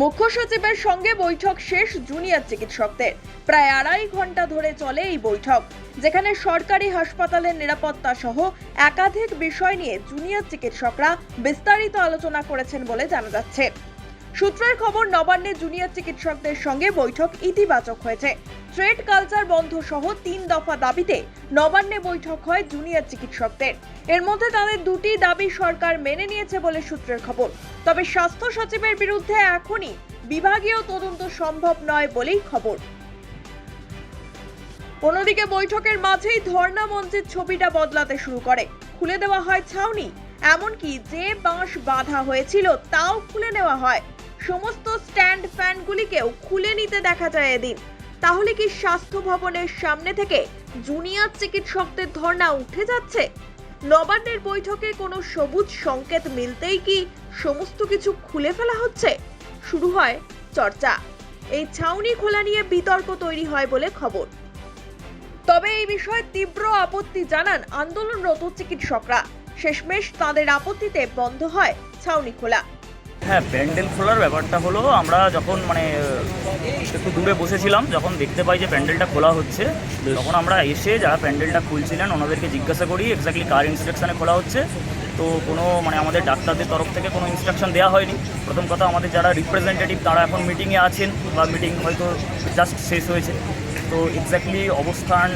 মুখ্য সচিবের সঙ্গে বৈঠক শেষ জুনিয়র চিকিৎসকদের। প্রায় আড়াই ঘণ্টা ধরে চলে এই বৈঠক, যেখানে সরকারি হাসপাতালের নিরাপত্তা সহ একাধিক বিষয় নিয়ে জুনিয়র চিকিৎসকরা বিস্তারিত আলোচনা করেছেন বলে জানা যাচ্ছে। সূত্রের খবর, নবান্নে জুনিয়র চিকিৎসকদের সঙ্গে বৈঠক ইতিবাচক হয়েছে। ট্রেড কালচার বন্ধ সহ তিন দফা দাবিতে নবান্নে বৈঠক হয় জুনিয়র চিকিৎসকদের। এর মধ্যে তাদের দুটি দাবি সরকার মেনে নিয়েছে বলে সূত্রের খবর। তবে স্বাস্থ্য সচিবের বিরুদ্ধে এখনই বিভাগীয় তদন্ত সম্ভব নয় বলেই খবর। অন্যদিকে বৈঠকের মাঝেই ধর্ণা মঞ্চের ছবিটা বদলাতে শুরু করে। খুলে দেওয়া হয় ছাউনি, এমনকি যে বাঁশ বাঁধা হয়েছিল তাও খুলে নেওয়া হয়। সমস্ত স্ট্যান্ড ফ্যানগুলিকেও খুলে নিতে দেখা যায় এদিন। তাহলে কি স্বাস্থ্য ভবনের সামনে থেকে জুনিয়র চিকিৎসকদের ধর্ণা উঠে যাচ্ছে? নবান্নের বৈঠকে কোনো সবুজ সংকেত মিলতেই কি সমস্ত কিছু খুলে ফেলা হচ্ছে? শুরু হয় চর্চা। এই ছাউনি খোলা নিয়ে বিতর্ক তৈরি হয় বলে খবর। তবে এই বিষয়ে তীব্র আপত্তি জানান আন্দোলনরত চিকিৎসকরা। শেষমেশ তাদের আপত্তিতে বন্ধ হয় ছাউনি খোলা। হ্যাঁ প্যান্ডেল খোলার ব্যাপারটা হলো আমরা যখন মানে একটু দূরে বসেছিলাম যখন দেখতে পাই যে প্যান্ডেলটা খোলা হচ্ছে তখন আমরা এসে যারা প্যান্ডেলটা খুলছিলেন ওনাদেরকে জিজ্ঞাসা করি এক্স্যাক্টলি কার ইনস্ট্রাকশনে খোলা হচ্ছে? তো কোনো মানে আমাদের ডাক্তারদের তরফ থেকে কোনো ইনস্ট্রাকশন দেওয়া হয়নি। প্রথম কথা আমাদের যারা রিপ্রেজেন্টেটিভ তারা এখন মিটিংয়ে আছেন বা মিটিং হয়তো জাস্ট শেষ হয়েছে। তো এক্স্যাক্টলি অবস্থান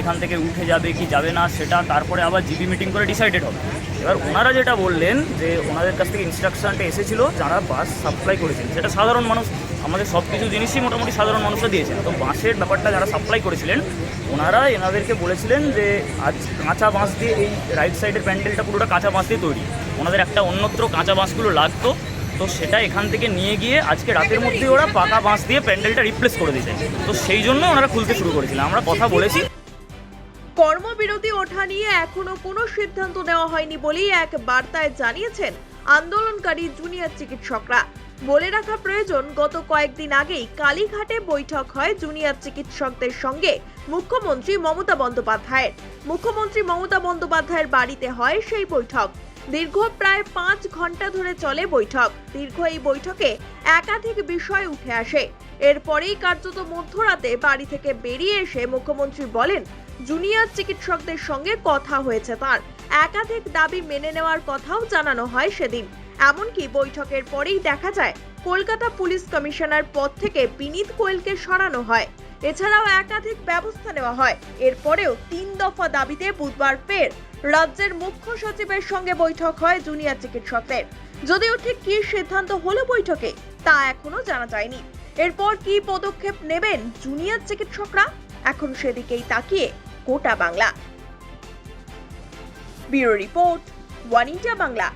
এখান থেকে উঠে যাবে কি যাবে না সেটা তারপরে আবার জিবি মিটিং করে ডিসাইডেড হবে। এবার ওনারা যেটা বললেন যে ওনাদের কাছ থেকে ইনস্ট্রাকশনটা এসেছিল, যারা বাস সাপ্লাই করেছেন। সেটা সাধারণ মানুষ, আমাদের সব কিছু জিনিসই মোটামুটি সাধারণ মানুষরা দিয়েছেন। তো বাঁশের ব্যাপারটা যারা সাপ্লাই করেছিলেন, ওনারা এনাদেরকে বলেছিলেন যে আজ কাঁচা বাঁশ দিয়ে এই রাইট সাইডের প্যান্ডেলটা পুরোটা কাঁচা বাঁশ দিয়ে তৈরি। ওনাদের একটা অন্যত্র কাঁচা বাঁশগুলো লাগতো তো সেটা এখান থেকে নিয়ে গিয়ে আজকে রাতের মধ্যে ওরা পাকা বাঁশ দিয়ে প্যান্ডেলটা রিপ্লেস করে দিয়েছে। তো সেই জন্য ওনারা খুলতে শুরু করেছিলেন আমরা কথা বলেছি। কর্মবিরতি ওঠা নিয়ে এখনও কোনো সিদ্ধান্ত নেওয়া হয়নি বলেই এক বার্তায় জানিয়েছেন আন্দোলনকারী জুনিয়র চিকিৎসকরা। বলে রাখা প্রয়োজন, গত কয়েকদিন আগেই কালীঘাটে বৈঠক হয় জুনিয়র চিকিৎসকদের সঙ্গে মুখ্যমন্ত্রী মমতা বন্দ্যোপাধ্যায়ের। মুখ্যমন্ত্রী মমতা বন্দ্যোপাধ্যায়ের বাড়িতে হয় সেই বৈঠক। দীর্ঘ প্রায় পাঁচ ঘণ্টা ধরে চলে বৈঠক। দীর্ঘ এই বৈঠকে একাধিক বিষয় উঠে আসে। এরপরেই কার্যত মধ্যরাতে বাড়ি থেকে বেরিয়ে এসে মুখ্যমন্ত্রী বলেন, জুনিয়র চিকিৎসকদের সঙ্গে কথা হয়েছে তার। একাধিক দাবি মেনে নেওয়ার কথাও জানানো হয় সেদিন। এমনকি বৈঠকের পরেই দেখা যায়, কলকাতা পুলিশ কমিশনার পদ থেকে বিনীত কোয়েলকে সরানো হয়। এছাড়াও একাধিক ব্যবস্থা নেওয়া হয়। এরপরেও তিন দফা দাবিতে বুধবার ফের রাজ্যের মুখ্য সচিবের সঙ্গে বৈঠক হয় জুনিয়র চিকিৎসকদের। যদিও ঠিক কি সিদ্ধান্ত হলো বৈঠকে, তা এখনও জানা যায়নি। এরপর কি পদক্ষেপ নেবেন জুনিয়র চিকিৎসকরা? এখন সেদিকেই তাকিয়ে গোটা Bangla. Bureau report, One India Bangla.